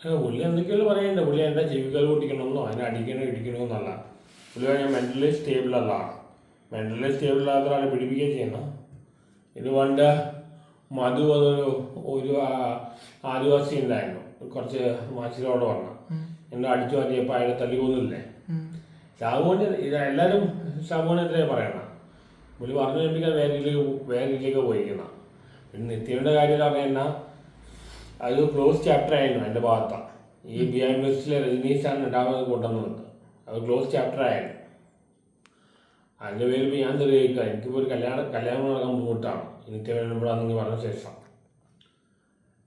പുള്ളി എന്തൊക്കെയോ പറയണ്ട പുള്ളി എന്താ ചെവിക്കൽ പൊട്ടിക്കണമെന്നോ അതിനെ അടിക്കണോ ഇടിക്കണോ എന്നല്ല. പുള്ളി പറഞ്ഞാൽ മെന്റലി സ്റ്റേബിൾ അല്ല. മെന്റലി സ്റ്റേബിൾ അല്ലാത്ത ഒരാളെ പിടിപ്പിക്കുകയും ചെയ്യണം. ഇത് പണ്ട് മധു എന്നൊരു ഒരു ആദിവാസി ഉണ്ടായിരുന്നു കുറച്ച് മാച്ചിലോടെ വന്ന. എന്നെ അടിച്ചു മാറ്റിയപ്പോൾ അയാളെ തല്ലി കൊന്നില്ലേ ഷാബുവിന്റെ ഇത് എല്ലാവരും ഷാബുവിനെതിരെ പറയണം? പുള്ളി പറഞ്ഞു കേൾപ്പിക്കാൻ വേറെ രീതിയിലേക്ക് വേറെ ഇല്ലേക്ക് പോയിരിക്കണം പിന്നെ നിത്യയുടെ കാര്യം പറഞ്ഞാൽ അത് ക്ലോസ് ചാപ്റ്റർ ആയിരുന്നു എന്റെ ഭാഗത്താണ് ഈ ബി ആൻഡ് യൂണിവേഴ്സിറ്റിയിലെ രജനീഷാണ് രണ്ടാമത് കൊണ്ടുവന്നത് അത് ക്ലോസ് ചാപ്റ്റർ ആയിരുന്നു. അതിന്റെ പേരിൽ ഇപ്പോൾ ഞാൻ തെളിയിക്കുക എനിക്കിപ്പോൾ ഒരു കല്യാണം കല്യാണം നടക്കാൻ ബുദ്ധിമുട്ടാണ്. എനിക്ക് വേണ്ടപ്പെടാന്നെങ്കിൽ പറഞ്ഞ ശേഷം.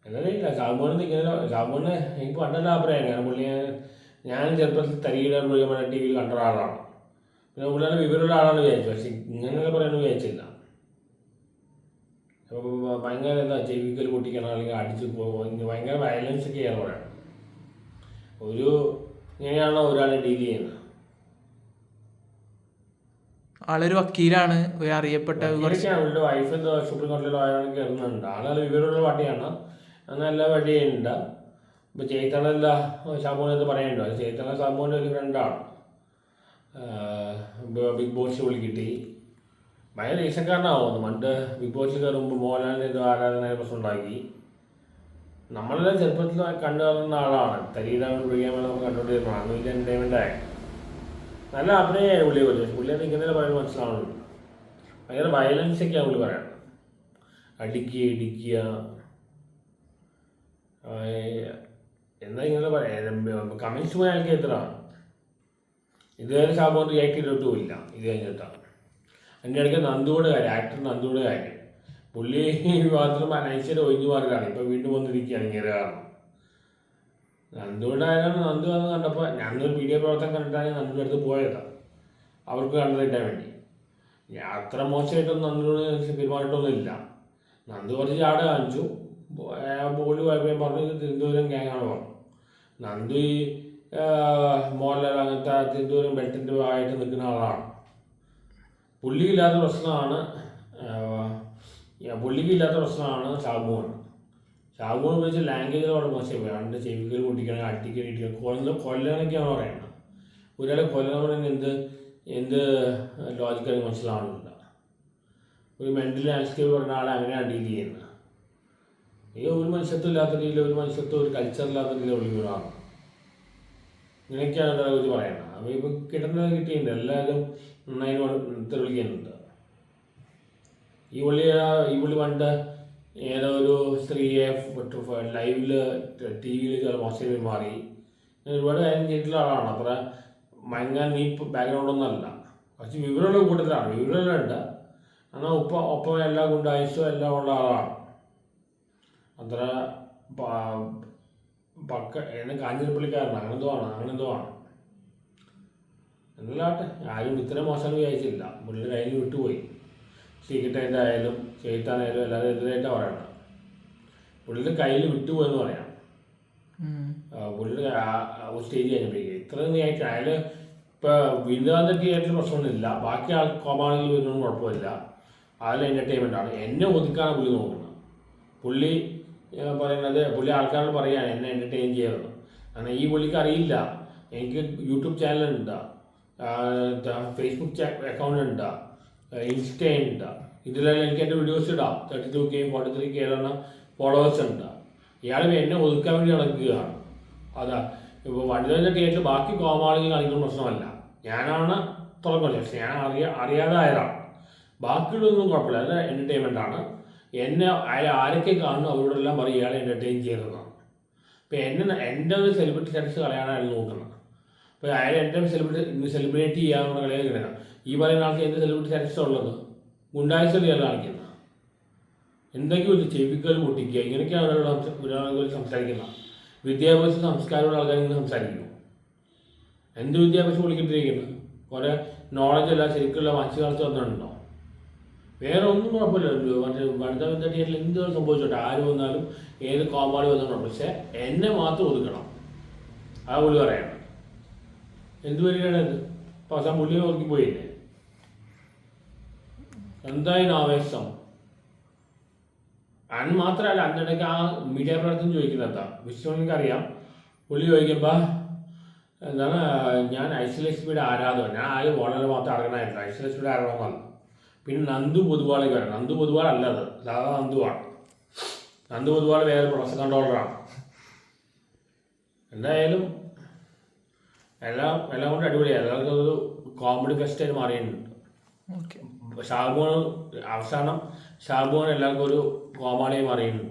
എന്നറിയില്ല സാമ്പോണിന് ഇങ്ങനെ സാമ്പോണിന് എനിക്ക് പണ്ടല്ല അഭിപ്രായം. കാരണം പുള്ളി ഞാൻ ചെറുപ്പത്തിൽ തരികിട മൃഗമന ടി വിയിൽ കണ്ട ഒരാളാണ്. പിന്നെ പുള്ളിയുടെ വിവരമുള്ള ആളാണ് വിചാരിച്ചു. പക്ഷെ ഇങ്ങനെയൊക്കെ പറയാൻ വിചാരിച്ചില്ല. ഭയങ്കര എന്താ ചെവിക്കൽ പൊട്ടിക്കണം അല്ലെങ്കിൽ അടിച്ച് പോകും ഭയങ്കര വയലൻസ് ഒക്കെ പറയണം ഒരു ഇങ്ങനെയാണോ ഒരാളെ ഡീൽ ചെയ്യുന്നത്? ആളൊരു വക്കീലാണ് ഒരു അറിയപ്പെട്ട അവരുടെ വൈഫ് എന്തോ സുപ്രീം കോടതിയിൽ ആയാണ് കയറുന്നുണ്ട്. ആളെ വിവരമുള്ള പാർട്ടിയാണ് നല്ല വഴിയുണ്ട് ഇപ്പോൾ ചേത്തണല്ല ശാമോനെന്ന് എന്ന് അത് ചേത്തണ ശാമോന്റെ ഒരു ഫ്രണ്ടാണ് ബിഗ് ബോസ് വിളി കിട്ടി. ഭയങ്കര ഈശക്കാരനാവുന്നു പണ്ട് ബിഗ് ബോസിൽ കയറുമ്പോൾ മോഹൻലാലിന്റെ ഇത് ആരാധന പ്രശ്നം ഉണ്ടാക്കി. നമ്മളെല്ലാം ചെറുപ്പത്തിൽ കണ്ടു വളർന്ന ആളാണ്. തരീരാമൻ വിളിയാമൻ നമുക്ക് കണ്ടുകൊണ്ടിരുന്നു അന്ന് വലിയ എന്റർടൈൻമെന്റ് നല്ല അഭിനയമായി പുള്ളിയെ കുറിച്ച് പുള്ളിയെ നിൽക്കുന്നതിൽ പറയുന്നത് മനസ്സിലാവുന്നുണ്ട്. ഭയങ്കര വയലൻസ് ഒക്കെയാണ് പുള്ളി പറയണം അടിക്കുക ഇടിക്കുക. എന്താ ഇങ്ങനെ പറയാം? കമൻസ് പോയ ആൾക്ക് എത്ര? ഇതുവരെ ശാപം റിയാക്ട് ചെയ്തിട്ടുമില്ല ഇത് കഴിഞ്ഞിട്ടാണ്. അതിന്റെ ഇടയ്ക്ക് നന്ദുവിടെ കാര്യം ആക്ടർ നന്ദുവിടെ കാര്യം. പുള്ളി മാത്രം അനൈശ്വര ഒഴിഞ്ഞു മാറിയതാണ്. ഇപ്പം വീണ്ടും വന്നിരിക്കുകയാണ് ഇങ്ങനെ കാരണം. നന്ദുവിടെ ആയാലും നന്ദു വന്ന് കണ്ടപ്പോൾ ഞാനൊരു വീഡിയോ പ്രവർത്തനം കണ്ടിട്ടാണ് നന്ദുവിന്റെ അടുത്ത് പോയതാണ് അവർക്ക് കണ്ടിട്ടാൻ വേണ്ടി. അത്ര മോശമായിട്ടൊന്നും നന്ദുവിനോട് പെരുമാറിയിട്ടൊന്നും ഇല്ല നന്ദു കുറച്ച് ചാട കാണിച്ചു. ബോളി പോയപ്പോൾ പറഞ്ഞു ഇത് തിരുവനന്തപുരം ഗ്യാങ്ങാണ് പറഞ്ഞു. നന്ദു ഈ മോഹൻലാൽ അങ്ങനത്തെ തിരുവനന്തപുരം ബെൽറ്റിന്റെ ആയിട്ട് നിൽക്കുന്ന ആളാണ്. പുള്ളിക്കില്ലാത്ത പ്രശ്നമാണ് പുള്ളിക്കില്ലാത്ത പ്രശ്നമാണ് ഷാബുവാണ്. ഷാബുവിനെ വെച്ച് ലാംഗ്വേജിൽ അവിടെ മോശമായി രണ്ട് ചെവികൾ പൊട്ടിക്കണം അടിക്കൽ ഇടിക്കണം കൊല്ല കൊല്ലണൊക്കെയാണ് പറയുന്നത്. ഒരാളെ കൊല്ലണമെങ്കിൽ എന്ത് എന്ത് ലോജിക്കലി മനസ്സിലാവുന്നില്ല ഒരു മെന്റൽ ലാൻഡ്സ്കേപ്പ് പറഞ്ഞ ആളെ അങ്ങനെയാണ് ഡീൽ ചെയ്യുന്നത്. ഈ ഒരു മനുഷ്യത്വം ഇല്ലാത്ത രീതിയിൽ ഒരു മനുഷ്യത്വം ഒരു കൾച്ചർ ഇല്ലാത്ത രീതിയിൽ ഒളിവിടാണ് ഇങ്ങനെയൊക്കെയാണ് അവർ പറയുന്നത് അപ്പോൾ ഇപ്പോൾ കിട്ടുന്നത് കിട്ടിയിട്ടുണ്ട്. എല്ലാവരും നന്നായി തെളിയിക്കുന്നുണ്ട് ഈ പുള്ളി ഈ പുള്ളി പണ്ട് ഏതോ ഒരു സ്ത്രീയെ ലൈവിൽ ടി വിയിൽ ചില മോശം മാറി. ഒരുപാട് കാര്യം ചെയ്തിട്ടുള്ള ആളാണ്. അത്ര ഭയങ്കര നീപ്പ് ബാക്ക്ഗ്രൗണ്ടൊന്നുമല്ല കുറച്ച് വിവരമുള്ള കൂട്ടത്തിലാണ്. വിവരമുണ്ട് എന്നാൽ ഒപ്പം ഒപ്പം എല്ലാ ഗുണ്ടായുസും എല്ലാം ഉള്ള ആളാണ്. അത്ര പക്ക എന്നെ കാഞ്ഞിരപ്പള്ളിക്കാരനാണ് അങ്ങനെന്തോ ആണ് അങ്ങനെന്തോ ആണ്. എന്നല്ലാട്ടെ ആരും ഇത്ര മോശം വിചാരിച്ചില്ല. പുള്ളിയുടെ കയ്യിൽ വിട്ടുപോയി. സീക്രട്ടായിട്ട് ആയാലും ചെയ്ത്താനായാലും എല്ലാവരും എതിരായിട്ടാണ് പറയണം പുള്ളിയുടെ കയ്യിൽ വിട്ടുപോയെന്ന് പറയാം. പുള്ളിയുടെ സ്റ്റേജ് കഴിഞ്ഞപ്പോഴേക്ക് ഇത്ര ആയിട്ട് അയാൾ ഇപ്പോൾ വിനോദൊക്കെ ആയിട്ടുള്ള പ്രശ്നമൊന്നുമില്ല. ബാക്കി ആൾ കോമാളിൽ വരുന്നൊന്നും കുഴപ്പമില്ല. അതിൽ എന്റർടൈൻമെന്റ് ആണ്. എന്നെ ഒതുക്കാണ് പുള്ളി നോക്കുന്നത്. പുള്ളി പറയുന്നത് പുള്ളി ആൾക്കാരോട് പറയുകയാണ് എന്നെ എന്റർടൈൻ ചെയ്യണമെന്ന് കാരണം ഈ പുള്ളിക്ക് അറിയില്ല. എനിക്ക് യൂട്യൂബ് ചാനലുണ്ട് ഫേസ്ബുക്ക് അക്കൗണ്ട് ഉണ്ട് ഇൻസ്റ്റ ഉണ്ട് ഇതിലെല്ലാം എനിക്ക് എന്റെ വീഡിയോസ് ഇടാം. തേർട്ടി ടു കെയും ഫോർട്ടി ത്രീ കെ എന്ന ഫോളോവേഴ്സ് ഉണ്ട് ഇയാൾ എന്നെ ഒതുക്കാൻ വേണ്ടി നടക്കുകയാണ്. അതാ. ഇപ്പോൾ വണ്ടിയുടെ തിയേറ്ററിൽ ബാക്കി കോമാളികൾ കാണിക്കുന്ന പ്രശ്നമല്ല. ഞാനാണ് തുറക്കുന്നത് പക്ഷേ ഞാൻ അറിയാ അറിയാതായതാണ് ബാക്കിയുള്ളതൊന്നും കുഴപ്പമില്ല. അത് എന്റർടൈൻമെന്റ് ആണ്. എന്നെ അയാൾ ആരൊക്കെ കാണുന്നു അവരോടെല്ലാം പറയും ഇയാളെ എന്റർടൈൻ ചെയ്യുന്നതാണ് അപ്പോൾ എന്നെ എന്റെ ഒരു സെലിബ്രിറ്റി സ്റ്റാറ്റസ് കളയാനാണ് നോക്കുന്നത്. അപ്പോൾ അയാൾ എന്റെ സെലിബ്രിറ്റി സെലിബ്രേറ്റ് ചെയ്യാനുള്ള കളിയാണ് കിടക്കുന്നത് ഈ പറയുന്ന ആൾക്ക് എന്ത് സെലിബ്രിറ്റി സ്റ്റാറ്റസ് ഉള്ളത്? ഗുണ്ടാഴ്ച ഇയാൾ കാണിക്കുന്നത്. എന്തൊക്കെയോ ചെവിക്കൽ പൊട്ടിക്കുക. ഇങ്ങനെയൊക്കെയാണ് ഒരാളോട് ഒരാളോട് സംസാരിക്കുന്നത്. വിദ്യാഭ്യാസ സംസ്കാരമുള്ള ആൾക്കാർ ഇങ്ങനെ സംസാരിക്കുന്നു. എന്ത് വിദ്യാഭ്യാസം വിളിക്കേണ്ടിയിരിക്കുന്നത് കുറേ നോളജ് അല്ല ശരിക്കുള്ള വാച്ച് കളിച്ച് വന്നിട്ടുണ്ടോ? വേറെ ഒന്നും കുഴപ്പമില്ല. മറ്റേ വനിതാ വിദ്യാർത്ഥികളിൽ എന്ത് സംഭവിച്ചോട്ടെ? ആര് വന്നാലും ഏത് കോമാളി വന്നാലും പക്ഷേ എന്നെ മാത്രം ഒതുക്കണം. ആ പുള്ളി പറയണം. എന്ത് വരികയാണ് ഇത്? അവസാനം പുള്ളിയെ പോയില്ലേ? എന്തായാലും ആവേശം? അന്ന് മാത്രമല്ല അതിനിടയ്ക്ക് ആ മീഡിയ പ്രവർത്തനം ചോദിക്കുന്നത് എന്താ വിശ്വനിക്ക് അറിയാം. പുള്ളി ചോദിക്കുമ്പോൾ എന്താണ്? ഞാൻ ഐശ്വര്യലക്ഷ്മിയുടെ ആരാധകൻ. ഞാൻ ആദ്യം വളരെ മാത്രം അറിയണമായിരുന്നു ഐശ്വര്യലക്ഷ്മിയുടെ ആരാധകമല്ല പിന്നെ നന്ദു പൊതുവാളി വരണം നന്ദു പൊതുവാൾ അല്ലത് സാധാ നന്ദുവാണ് നന്ദു പൊതുവാൾ വേറെ പ്രൊഡക്ഷൻ കൺട്രോളറാണ് എന്തായാലും എല്ലാം എല്ലാം കൊണ്ട് അടിപൊളിയാണ് എല്ലാവർക്കും ഒരു കോമഡി ഫെസ്റ്റായിട്ട് മാറിയിട്ടുണ്ട്. ഷാബുവാണ് അവസാനം ഷാബുവാണ് എല്ലാവർക്കും ഒരു കോമാളിയായി മാറിയിട്ടുണ്ട്.